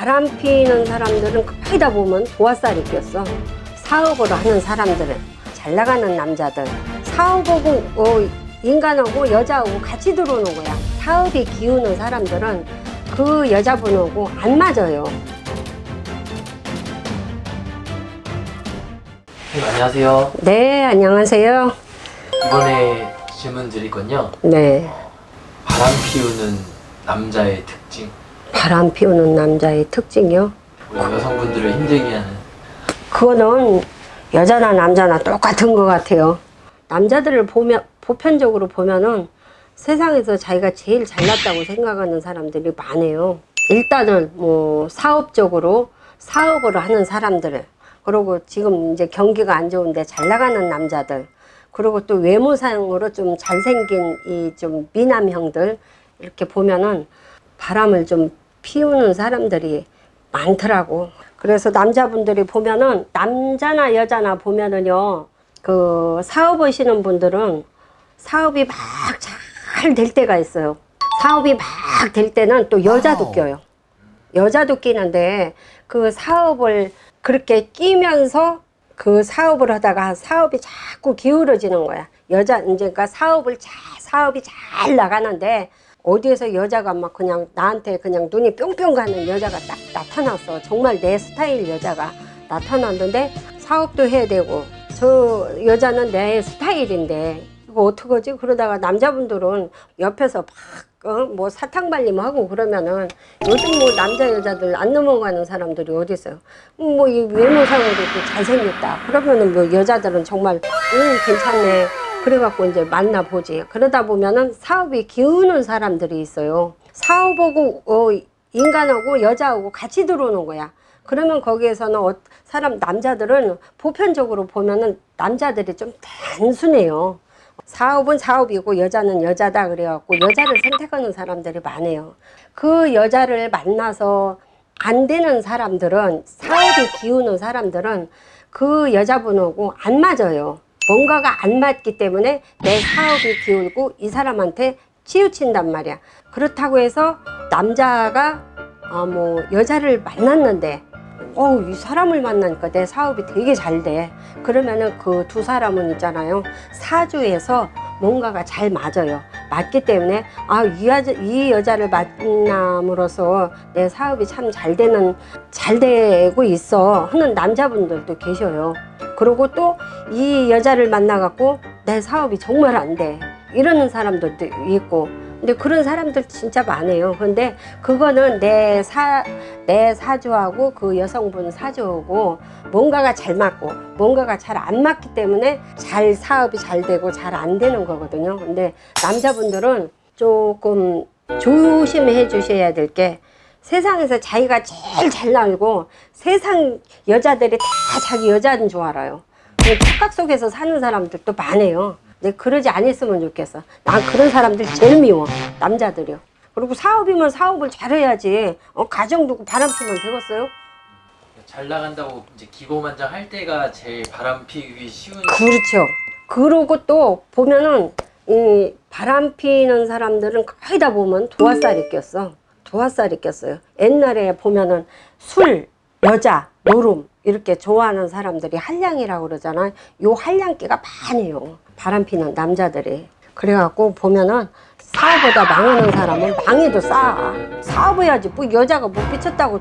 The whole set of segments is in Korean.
바람 피는 사람들은 거의 다 보면 도화살이 꼈어. 사업을 하는 사람들은 잘 나가는 남자들 사업하고 어, 인간하고 여자하고 같이 들어오는 거야. 사업이 기우는 사람들은 그 여자분하고 안 맞아요. 네, 안녕하세요. 네, 안녕하세요. 이번에 질문 드릴 건요. 네, 바람 피우는 남자의 특징. 바람 피우는 남자의 특징이요. 우리 여성분들을 힘들게 하는. 그거는 여자나 남자나 똑같은 것 같아요. 남자들을 보면 보편적으로 보면은 세상에서 자기가 제일 잘났다고 생각하는 사람들이 많아요. 일단은 뭐 사업적으로 사업을 하는 사람들, 그리고 지금 이제 경기가 안 좋은데 잘 나가는 남자들, 그리고 또 외모상으로 좀 잘생긴 이 좀 미남형들 이렇게 보면은 바람을 좀 피우는 사람들이 많더라고. 그래서 남자분들이 보면은 남자나 여자나 보면은요, 그 사업하시는 분들은 사업이 막 잘 될 때가 있어요. 사업이 막 될 때는 또 여자도 껴요. 여자도 끼는데 그 사업을 그렇게 끼면서 그 사업을 하다가 사업이 자꾸 기울어지는 거야. 여자 이제 그러니까 사업을 잘 사업이 잘 나가는데 어디에서 여자가 막 그냥 나한테 그냥 눈이 뿅뿅 가는 여자가 딱 나타났어. 정말 내 스타일 여자가 나타났는데 사업도 해야 되고 저 여자는 내 스타일인데 이거 어떡하지? 그러다가 남자분들은 옆에서 막뭐 사탕 발림 하고 그러면은 요즘 뭐 남자 여자들 안 넘어가는 사람들이 어디 있어요? 뭐 이 외모상으로 도 잘생겼다. 그러면은 뭐 여자들은 정말 음 괜찮네. 그래갖고 이제 만나보지. 그러다 보면은 사업이 기우는 사람들이 있어요. 사업하고 어, 인간하고 여자하고 같이 들어오는 거야. 그러면 거기에서는 어, 사람 남자들은 보편적으로 보면은 남자들이 좀 단순해요. 사업은 사업이고 여자는 여자다 그래갖고 여자를 선택하는 사람들이 많아요. 그 여자를 만나서 안 되는 사람들은 사업이 기우는 사람들은 그 여자분하고 안 맞아요. 뭔가가 안 맞기 때문에 내 사업이 기울고 이 사람한테 치우친단 말이야. 그렇다고 해서 남자가 어, 뭐 여자를 만났는데 어우 이 사람을 만나니까 내 사업이 되게 잘 돼. 그러면은 그 두 사람은 있잖아요. 사주에서 뭔가가 잘 맞아요. 맞기 때문에 아이 여자 이 여자를 만남으로써 내 사업이 참 잘 되는 잘 되고 있어 하는 남자분들도 계셔요. 그리고 또 이 여자를 만나갖고 내 사업이 정말 안 돼. 이러는 사람들도 있고. 근데 그런 사람들 진짜 많아요. 근데 그거는 내 사, 내 사주하고 그 여성분 사주하고 뭔가가 잘 맞고 뭔가가 잘 안 맞기 때문에 잘 사업이 잘 되고 잘 안 되는 거거든요. 근데 남자분들은 조금 조심해 주셔야 될 게 세상에서 자기가 제일 잘 나고 세상 여자들이 다 자기 여자인 줄 알아요. 그 착각 속에서 사는 사람들도 많아요. 근데 그러지 않았으면 좋겠어. 난 그런 사람들 제일 미워. 남자들이요. 그리고 사업이면 사업을 잘해야지. 어, 가정 두고 바람 피면 되겠어요? 잘 나간다고 이제 기고만장 할 때가 제일 바람 피우기 쉬운. 그렇죠. 그러고 또 보면은 이 바람 피는 사람들은 거의 다 보면 도화살이 꼈어. 도화살이 꼈어요. 옛날에 보면은 술, 여자, 노름 이렇게 좋아하는 사람들이 한량이라고 그러잖아요. 요 한량기가 많아요. 바람 피는 남자들이. 그래갖고 보면은 사업보다 망하는 사람은 망해도 싸. 사업해야지. 뭐 여자가 못 비쳤다고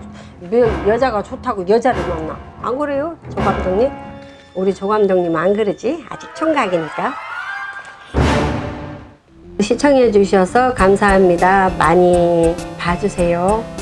여- 여자가 좋다고 여자를 만나. 안 그래요? 조 감독님? 우리 조 감독님 안 그러지? 아직 총각이니까. 시청해 주셔서 감사합니다. 많이 봐주세요.